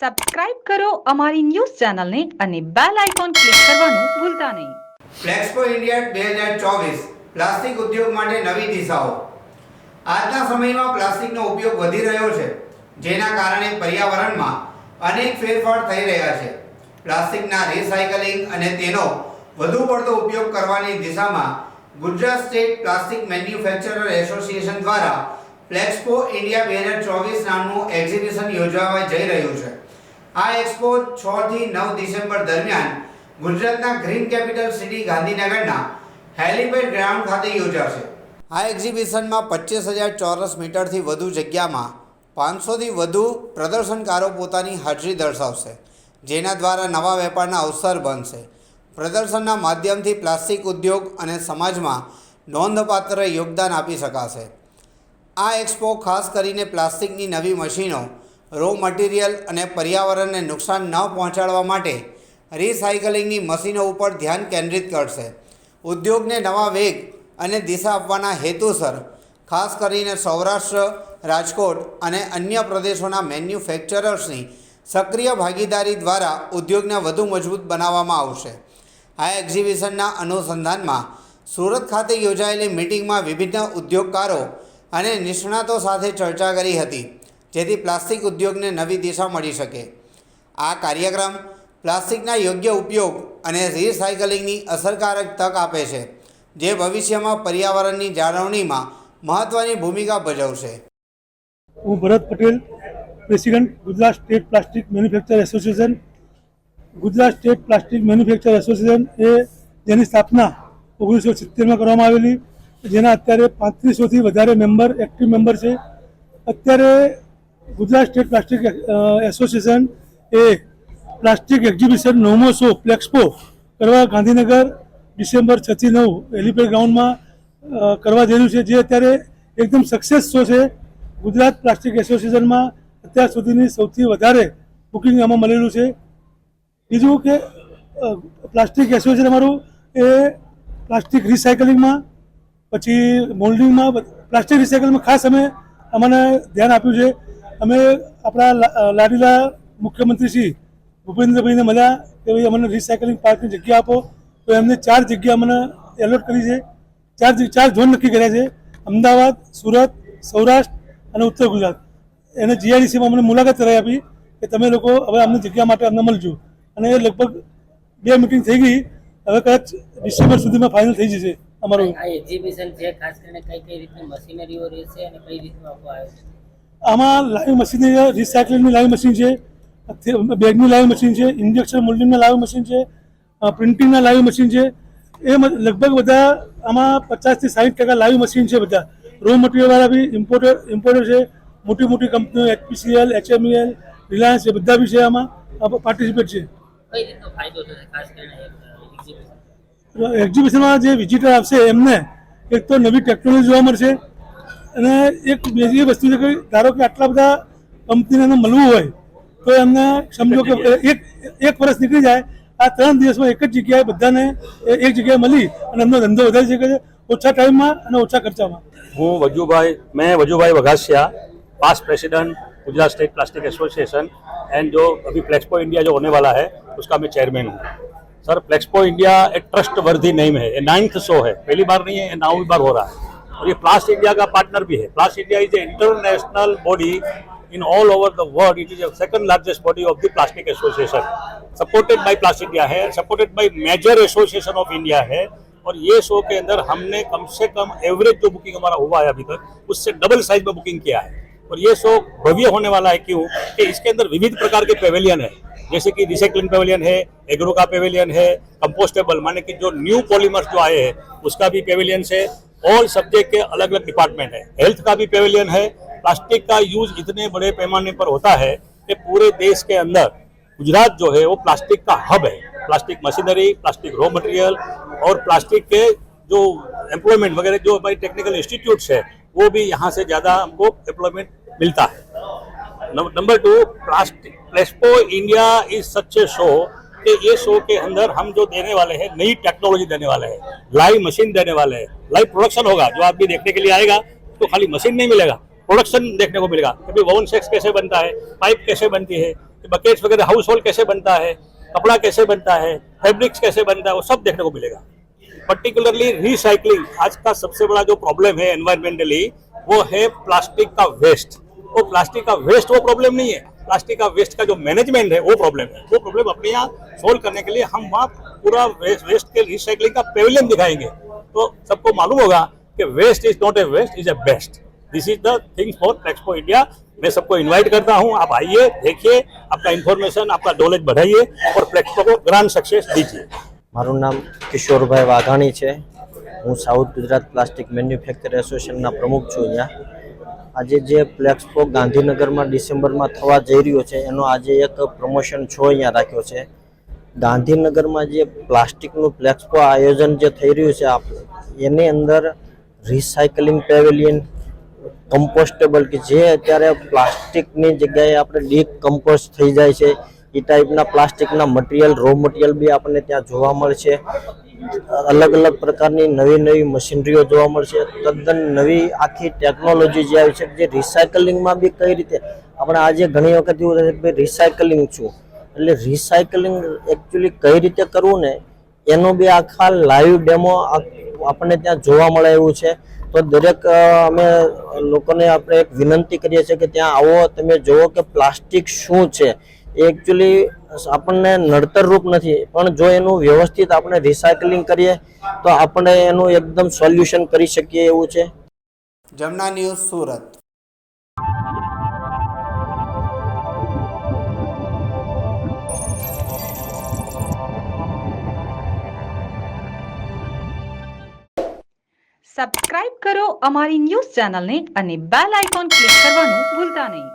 Subscribe કરો અમારી news ચેનલને અને બેલ આઇકોન ક્લિક કરવાનું ભૂલતા નહીં. ફ્લેક્સપો ઇન્ડિયા બે હજાર ચોવીસ, પ્લાસ્ટિક ઉદ્યોગ માટે નવી દિશાઓ. આજના સમયમાં પ્લાસ્ટિકનો ઉપયોગ વધી રહ્યો છે, જેના કારણે પર્યાવરણમાં અનેક ફેરફાર થઈ રહ્યા છે. પ્લાસ્ટિકના રિસાયકલિંગ અને તેનો વધુ પડતો ઉપયોગ કરવાની દિશામાં Gujarat state plastic manufacturer association દ્વારા ફ્લેક્સપો ઇન્ડિયા બે હજાર ચોવીસ નામનું એક્ઝિબિશન યોજવા જઈ રહ્યું છે. આ એક્સપો છ થી નવ ડિસેમ્બર દરમિયાન ગુજરાતના ગ્રીન કેપિટલ સિટી ગાંધીનગરના હેલિપેડ ગ્રાઉન્ડ ખાતે યોજાશે. આ એક્ઝિબિશનમાં પચીસ હજાર ચોરસ મીટરથી વધુ જગ્યામાં પાંચસોથી વધુ પ્રદર્શનકારો પોતાની હાજરી દર્શાવશે, જેના દ્વારા નવા વેપારના અવસર બનશે. પ્રદર્શનના માધ્યમથી પ્લાસ્ટિક ઉદ્યોગ અને સમાજમાં નોંધપાત્ર યોગદાન આપી શકાશે. આ એક્સપો ખાસ કરીને પ્લાસ્ટિકની નવી મશીનો રો મટીરિયલ અને પર્યાવરણને નુકસાન ન પહોંચાડવા માટે રિસાયકલિંગની મશીનો ઉપર ધ્યાન કેન્દ્રિત કરશે. ઉદ્યોગને નવા વેગ અને દિશા આપવાના હેતુસર, ખાસ કરીને સૌરાષ્ટ્ર, રાજકોટ અને અન્ય પ્રદેશોના મેન્યુફેક્ચરર્સની સક્રિય ભાગીદારી દ્વારા ઉદ્યોગને વધુ મજબૂત બનાવવામાં આવશે. આ એક્ઝિબિશનના અનુસંધાનમાં સુરત ખાતે યોજાયેલી મિટિંગમાં વિભિન્ન ઉદ્યોગકારો અને નિષ્ણાતો સાથે ચર્ચા કરી હતી. જેથી પ્લાસ્ટિક ઉદ્યોગને નવી દિશા મળી શકે. આ કાર્યક્રમ પ્લાસ્ટિકના યોગ્ય ઉપયોગ અને રિસાયકલિંગની અસરકારક તક આપે છે, જે ભવિષ્યમાં પર્યાવરણની જાળવણીમાં મહત્ત્વની ભૂમિકા ભજવશે. હું Bharat Patel, president Gujarat state plastic manufacture association. Gujarat state plastic manufacture association એ જેની સ્થાપના ઓગણીસો સિત્તેરમાં કરવામાં આવેલી, જેના અત્યારે પાંત્રીસોથી વધારે મેમ્બર, એક્ટિવ મેમ્બર છે. અત્યારે ગુજરાત સ્ટેટ પ્લાસ્ટિક એસોસિએશન એ પ્લાસ્ટિક એક્ઝિબિશન નવમો શો પ્લેક્સપો કરવા ગાંધીનગર ડિસેમ્બર છથી નવ એલિપેડ ગ્રાઉન્ડમાં કરવા જઈ રહ્યું છે, જે અત્યારે એકદમ સક્સેસ શો છે. ગુજરાત પ્લાસ્ટિક એસોસિએશનમાં અત્યાર સુધીની સૌથી વધારે બુકિંગ આમાં મળેલું છે. બીજું કે પ્લાસ્ટિક એસોસિએશન અમારું એ પ્લાસ્ટિક રિસાયકલિંગમાં પછી મોલ્ડિંગમાં પ્લાસ્ટિક રિસાયકલિંગમાં ખાસ અમે અમને ધ્યાન આપ્યું છે. અમે આપણા લાડીલા મુખ્યમંત્રી શ્રી ભૂપેન્દ્રભાઈને મળ્યા કે ભાઈ અમને રિસાયકલિંગ પાર્કની જગ્યા આપો. તો એમને ચાર જગ્યા અમને એલોટ કરી છે. ચાર ચાર ઝોન નક્કી કર્યા છે. અમદાવાદ, સુરત, સૌરાષ્ટ્ર અને ઉત્તર ગુજરાત. એને જીઆઈડીસીમાં અમને મુલાકાત કરાવી આપી કે તમે લોકો હવે અમને જગ્યા માટે અમને મળજો. અને એ લગભગ બે મિટિંગ થઈ ગઈ. હવે કદાચ ડિસેમ્બર સુધીમાં ફાઇનલ થઈ જશે અમારું. આ એક્ઝિબિશન છે, ખાસ કરીને કઈ કઈ રીતની મશીનરીઓ રહેશે અને કઈ રીતનું આખું આયોજન આમાં લાઈવ મશીન રિસાયકલિંગની લાઈવ મશીન છે બેગની લાઈવ મશીન છે ઇન્જેક્શન મોલ્ડિંગના લાઈવ મશીન છે પ્રિન્ટિંગના લાઈવ મશીન છે. એ લગભગ બધા આમાં પચાસથી સાઠ ટકા લાઈવ મશીન છે બધા. રો મટીરિયલવાળા બી ઇમ્પોર્ટર ઇમ્પોર્ટર છે મોટી મોટી કંપનીઓ એચપીસીએલ એચએમઈએલ રિલાયન્સ એ બધા બી છે આમાં પાર્ટિસિપેટ છે. એક્ઝિબિશનમાં જે વિઝિટર આવશે એમને એક તો નવી ટેકનોલોજી જોવા મળશે અને એક બીજી વસ્તુ છે કે ધારો કે આટલા બધા કંપનીને એમને મળવું હોય તો એમને સમજો કે એક એક વર્ષ નીકળી જાય આ ત્રણ દિવસમાં એક જ જગ્યાએ બધાને એ- એક જગ્યાએ મળી અને એમનો ધંધો વધારી શકે છે ઓછા ટાઈમમાં અને ઓછા ખર્ચામાં हूँ वजू भाई मैं वजू भाई Vaghasiya past president Gujarat state plastic association and जो अभी फ्लेक्सपो इंडिया जो होने वाला है उसका मैं चेयरमैन हूँ सर फ्लेक्सपो इंडिया एक ट्रस्ट वर्दी नेम है ये नाइन्थ शो है पहली बार नहीं है ये नावी बार हो रहा है और ये प्लास्ट इंडिया का पार्टनर भी है। Plast India is a international body in all over world. It is the second largest body of the plastic association. Supported by Plast India है, supported by major association of India है। और ये show के अंदर हमने कम से कम average जो booking हमारा हुआ है अभी तक, उससे डबल साइज़ में बुकिंग किया है। और ये शो भव्य होने वाला है क्यों? कि इसके अंदर विविध प्रकार के पेवेलियन है। जैसे कि रिसाइकलिंग पेवेलियन है एग्रो का पेवेलियन है कंपोस्टेबल माने कि जो न्यू पॉलीमर्स जो आए हैं, उसका भी पेवेलियन है। ऑल सब्जेक्ट के अलग अलग डिपार्टमेंट है। हेल्थ का भी पेवेलियन है प्लास्टिक का यूज़ इतने बड़े पैमाने पर होता है कि पूरे देश के अंदर गुजरात जो है वो प्लास्टिक का हब है। Plastic machinery plastic raw material और प्लास्टिक के जो एम्प्लॉयमेंट वगैरह, जो हमारी टेक्निकल इंस्टीट्यूट्स है, वो भी यहाँ से ज़्यादा हमको एम्प्लॉयमेंट मिलता है। Number two plastic Flexpo India is such a show कि ये शो के अंदर हम जो देने वाले हैं, नई टेक्नोलॉजी देने वाले हैं लाइव मशीन देने वाले हैं लाइव प्रोडक्शन होगा, जो आदमी देखने के लिए आएगा तो खाली मशीन नहीं मिलेगा प्रोडक्शन देखने को मिलेगा। कि भाई वोन सेक्स कैसे बनता है पाइप कैसे बनती है बकेट्स वगैरह हाउस होल्ड कैसे बनता है, कपड़ा कैसे बनता है फैब्रिक्स कैसे बनता है, वो सब देखने को मिलेगा। पर्टिकुलरली रिसाइकलिंग आज का सबसे बड़ा जो प्रॉब्लम है एनवायरमेंटली वो है प्लास्टिक का वेस्ट वो प्लास्टिक का वेस्ट वो प्रॉब्लम नहीं है। प्लास्टिक का वेस्ट का जो मैनेजमेंट है वो प्रॉब्लम है वो प्रॉब्लम अपने यहाँ सोल्व करने के लिए हम वहाँ पूरा वेस्ट, वेस्ट के रिसाइकलिंग का पेविलियन दिखाएंगे तो सबको मालूम होगा कि waste is not a waste is a best this is the thing for Flexpo India मैं सबको इनवाइट करता हूँ आप आइए देखिए आपका इन्फॉर्मेशन आपका नॉलेज बढ़ाइए और फ्लेक्सपो को ग्रांड सक्सेस दीजिए મારું નામ કિશોરભાઈ વાઘાણી છે હું સાઉથ ગુજરાત પ્લાસ્ટિક મેન્યુફેક્ચર એસોસિએશનના પ્રમુખ છું અહીંયા આજે જે પ્લેક્સપો ગાંધીનગરમાં ડિસેમ્બરમાં થવા જઈ રહ્યો છે, એનો આજે એક પ્રમોશન છો અહીંયા રાખ્યો છે. ગાંધીનગરમાં જે પ્લાસ્ટિકનું પ્લેક્સપો આયોજન જે થઈ રહ્યું છે એની અંદર રિસાયકલિંગ પેવેલિયન કમ્પોસ્ટેબલ કે જે અત્યારે પ્લાસ્ટિકની જગ્યાએ આપણે ડીકમ્પોઝ થઈ જાય છે, એ ટાઈપના પ્લાસ્ટિકના મટીરિયલ રો મટીરિયલ બી આપણને ત્યાં જોવા મળશે અલગ અલગ પ્રકારની નવી નવી મશીનરીઓ જોવા મળશે. તદ્દન નવી આખી ટેકનોલોજી જે આવી છે જે રિસાયકલિંગમાં બી કઈ રીતે આપણે આજે ઘણી વખત એવું થાય કે રિસાયકલિંગ છું. એટલે રિસાયકલિંગ એકચ્યુઅલી કઈ રીતે કરવું ને એનો બી આખા લાઈવ ડેમો આપણને ત્યાં જોવા મળે એવું છે. તો દરેક અમે લોકોને આપણે એક વિનંતી કરીએ છીએ કે ત્યાં આવો, તમે જુઓ કે પ્લાસ્ટિક શું છે? એ એકચ્યુઅલી આપણને નડતરરૂપ નથી. પણ જો એનું વ્યવસ્થિત આપણે રિસાયકલિંગ કરીએ તો આપણે એનું એકદમ સોલ્યુશન કરી શકીએ એવું છે. જમના ન્યૂઝ સુરત. સબસ્ક્રાઇબ કરો અમારી ન્યૂઝ ચેનલને અને બેલ આઇકોન ક્લિક કરવાનું ભૂલતા નહીં.